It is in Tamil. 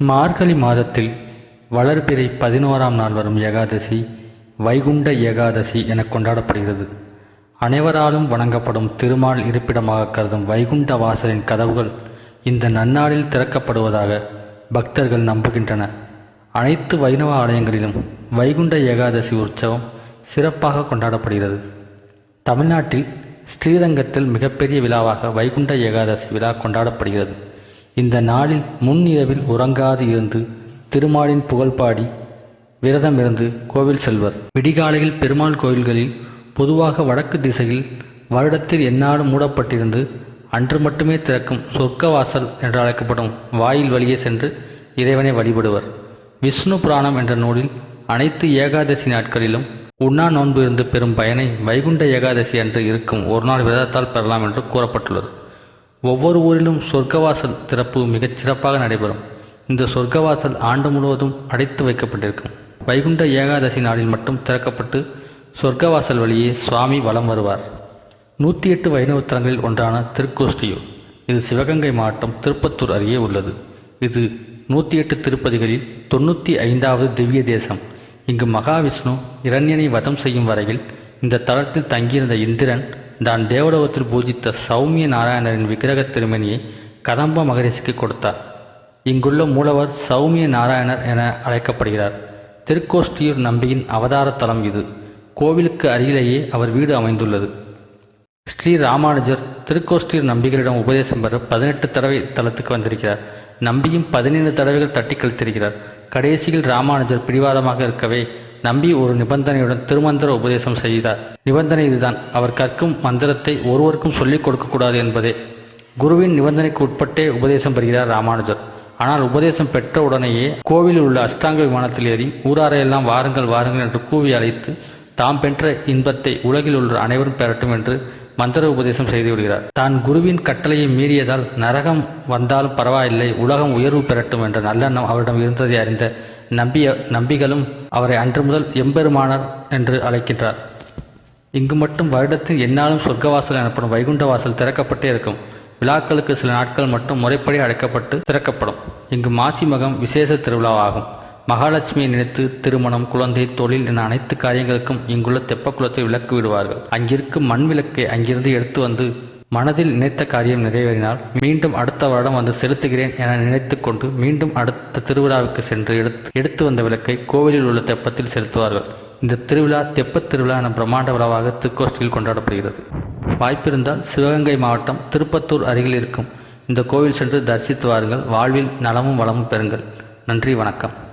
மார்கழி மாதத்தில் வளர்பிறை பதினோராம் நாள் வரும் ஏகாதசி வைகுண்ட ஏகாதசி என கொண்டாடப்படுகிறது. அனைவராலும் வணங்கப்படும் திருமால் இருப்பிடமாக கருதும் வைகுண்ட வாசலின் கதவுகள் இந்த நன்னாளில் திறக்கப்படுவதாக பக்தர்கள் நம்புகின்றனர் அனைத்து வைணவ ஆலயங்களிலும் வைகுண்ட ஏகாதசி உற்சவம் சிறப்பாக கொண்டாடப்படுகிறது. தமிழ்நாட்டில் ஸ்ரீரங்கத்தில் மிகப்பெரிய விழாவாக வைகுண்ட ஏகாதசி விழா கொண்டாடப்படுகிறது. இந்த நாளில் முன் இரவில் உறங்காது இருந்து திருமாலின் புகழ் பாடி விரதம் இருந்து கோவில் செல்வர். விடிகாலையில் பெருமாள் கோயில்களில் பொதுவாக வடக்கு திசையில் வருடத்தில் எந்நாளும் மூடப்பட்டிருந்து அன்று மட்டுமே திறக்கும் சொர்க்கவாசல் என்று அழைக்கப்படும் வாயில் வழியே சென்று இறைவனை வழிபடுவர். விஷ்ணு புராணம் என்ற நூலில் அனைத்து ஏகாதசி நாட்களிலும் உண்ணா நோன்பு இருந்து பெறும் பயனை வைகுண்ட ஏகாதசி அன்று இருக்கும் ஒரு நாள் விரதத்தால் பெறலாம் என்று கூறப்பட்டுள்ளது. ஒவ்வொரு ஊரிலும் சொர்க்கவாசல் திறப்பு மிகச் சிறப்பாக நடைபெறும். இந்த சொர்க்கவாசல் ஆண்டு முழுவதும் அடைத்து வைக்கப்பட்டிருக்கும். வைகுண்ட ஏகாதசி நாளில் மட்டும் திறக்கப்பட்டு சொர்க்கவாசல் வழியே சுவாமி வலம் வருவார். நூற்றி எட்டு வைணவ தலங்களில் ஒன்றான திருக்கோஷ்டியூர் இது சிவகங்கை மாவட்டம் திருப்பத்தூர் அருகே உள்ளது. இது நூற்றி எட்டு திருப்பதிகளில் தொண்ணூற்றி ஐந்தாவது திவ்ய தேசம். இங்கு மகாவிஷ்ணு இரண்யனை வதம் செய்யும் வரையில் இந்த தளத்தில் தங்கியிருந்த இந்திரன் தான் தேவலோகத்தில் பூஜித்த சௌமிய நாராயணரின் விக்கிரக திருமணியை கதம்ப மகரிஷிக்கு கொடுத்தார். இங்குள்ள மூலவர் சௌமிய நாராயணர் என அழைக்கப்படுகிறார். திருக்கோஷ்டியூர் நம்பியின் அவதார தலம் இது. கோவிலுக்கு அருகிலேயே அவர் வீடு அமைந்துள்ளது. ஸ்ரீ ராமானுஜர் திருக்கோஷ்டியூர் நம்பிகளிடம் உபதேசம் பெற பதினெட்டு தடவை தலத்துக்கு வந்திருக்கிறார். நம்பியும் பதினேழு தடவைகள் தட்டி கழித்திருக்கிறார். கடைசியில் ராமானுஜர் பிடிவாதமாக இருக்கவே நம்பி ஒரு நிபந்தனையுடன் திருமந்திர உபதேசம் செய்தார். நிபந்தனை இதுதான். அவர் கற்கும் மந்திரத்தை ஒருவருக்கும் சொல்லிக் கொடுக்கக்கூடாது என்பதே. குருவின் நிபந்தனைக்கு உட்பட்டே உபதேசம் பெறுகிறார் ராமானுஜர். ஆனால் உபதேசம் பெற்ற உடனேயே கோவிலில் உள்ள அஷ்டாங்க விமானத்தில் ஏறி ஊராரையெல்லாம் வாருங்கள் வாருங்கள் என்று கூவி அழைத்து தாம் பெற்ற இன்பத்தை உலகில் உள்ள அனைவரும் பெறட்டும் என்று மந்திர உபதேசம் செய்து விடுகிறார். தான் குருவின் கட்டளையை மீறியதால் நரகம் வந்தாலும் பரவாயில்லை உலகம் உயர்வு பெறட்டும் என்ற நல்லெண்ணம் அவரிடம் இருந்ததை அறிந்த நம்பிய நம்பிகளும் அவரை அன்று முதல் எம்பெருமானார் என்று அழைக்கின்றார். இங்கு மட்டும் வருடத்தில் எந்நாளும் சொர்க்கவாசல் எனப்படும் வைகுண்ட வாசல் திறக்கப்பட்டே இருக்கும். விழாக்களுக்கு சில நாட்கள் மட்டும் முறைப்படி அழைக்கப்பட்டு திறக்கப்படும். இங்கு மாசி மகம் விசேஷ திருவிழாவாகும். மகாலட்சுமியை நினைத்து திருமணம் குழந்தை தொழில் என அனைத்து காரியங்களுக்கும் இங்குள்ள தெப்பக்குளத்தை விளக்கு விடுவார்கள் அங்கிருக்கும் மண் விளக்கை அங்கிருந்து எடுத்து வந்து மனதில் நினைத்த காரியம் நிறைவேறினால் மீண்டும் அடுத்த வருடம் வந்து செலுத்துகிறேன் என நினைத்து கொண்டு மீண்டும் அடுத்த திருவிழாவுக்கு சென்று எடுத்து எடுத்து வந்த விளக்கை கோவிலில் உள்ள தெப்பத்தில் செலுத்துவார்கள். இந்த திருவிழா தெப்பத் திருவிழா என பிரம்மாண்ட விழாவாக திருக்கோஷ்டியில் கொண்டாடப்படுகிறது. வாய்ப்பிருந்தால் சிவகங்கை மாவட்டம் திருப்பத்தூர் அருகில் இருக்கும் இந்த கோவில் சென்று தரிசித்து வாருங்கள். வாழ்வில் நலமும் வளமும் பெறுங்கள். நன்றி வணக்கம்.